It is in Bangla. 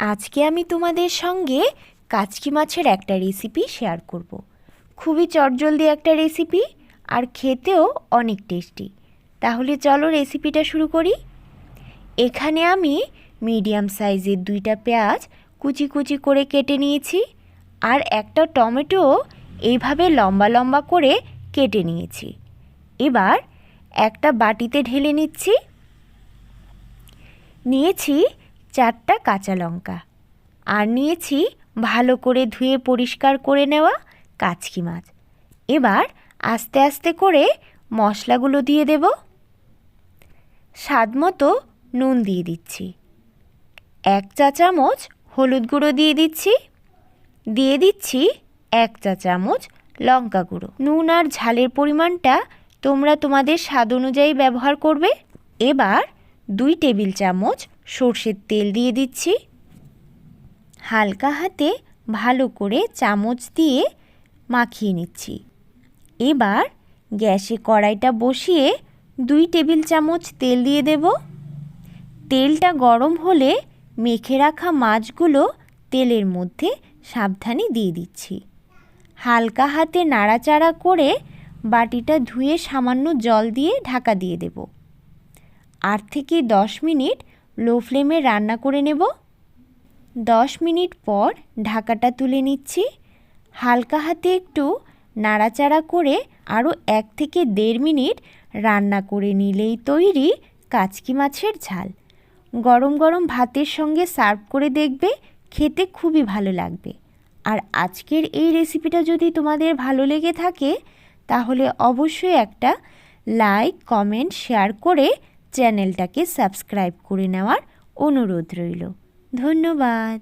আজকে আমি তোমাদের সঙ্গে কাচকি মাছের একটা রেসিপি শেয়ার করব। খুবই চটজলদি একটা রেসিপি আর খেতেও অনেক টেস্টি তাহলে চলো রেসিপিটা শুরু করি। এখানে আমি মিডিয়াম সাইজের দুইটা পেঁয়াজ কুচি কুচি করে কেটে নিয়েছি, আর একটা টমেটো এইভাবে লম্বা লম্বা করে কেটে নিয়েছি। এবার একটা বাটিতে ঢেলে নিচ্ছি। নিয়েছি চারটা কাঁচা লঙ্কা। আর নিয়েছি ভালো করে ধুয়ে পরিষ্কার করে নেওয়া কাচকি মাছ। এবার আস্তে আস্তে করে মশলাগুলো দিয়ে দেব। স্বাদ মতো নুন দিয়ে দিচ্ছি। এক চা চামচ হলুদ গুঁড়ো দিয়ে দিচ্ছি। দিয়ে দিচ্ছি এক চা চামচ লঙ্কা গুঁড়ো। নুন আর ঝালের পরিমাণটা তোমরা তোমাদের স্বাদ অনুযায়ী ব্যবহার করবে। এবার দুই টেবিল চামচ সর্ষের তেল দিয়ে দিচ্ছি। হালকা হাতে ভালো করে চামচ দিয়ে মাখিয়ে নিচ্ছি। এবার গ্যাসে কড়াইটা বসিয়ে দুই টেবিল চামচ তেল দিয়ে দেব। তেলটা গরম হলে মেখে রাখা মাছগুলো তেলের মধ্যে সাবধানে দিয়ে দিচ্ছি। হালকা হাতে নাড়াচাড়া করে বাটিটা ধুয়ে সামান্য জল দিয়ে ঢাকা দিয়ে দেব। আট থেকে দশ মিনিট লো ফ্লেমে রান্না করে নেব। দশ মিনিট পর ঢাকাটা তুলে নিচ্ছি। হালকা হাতে একটু নাড়াচাড়া করে আরও এক থেকে দেড় মিনিট রান্না করে নিলেই তৈরি কাচকি মাছের ঝাল। গরম গরম ভাতের সঙ্গে সার্ভ করে দেখবে, খেতে খুবই ভালো লাগবে। আর আজকের এই রেসিপিটা যদি তোমাদের ভালো লেগে থাকে, তাহলে অবশ্যই একটা লাইক, কমেন্ট, শেয়ার করে চ্যানেলটাকে সাবস্ক্রাইব করে নেওয়ার অনুরোধ রইল। ধন্যবাদ।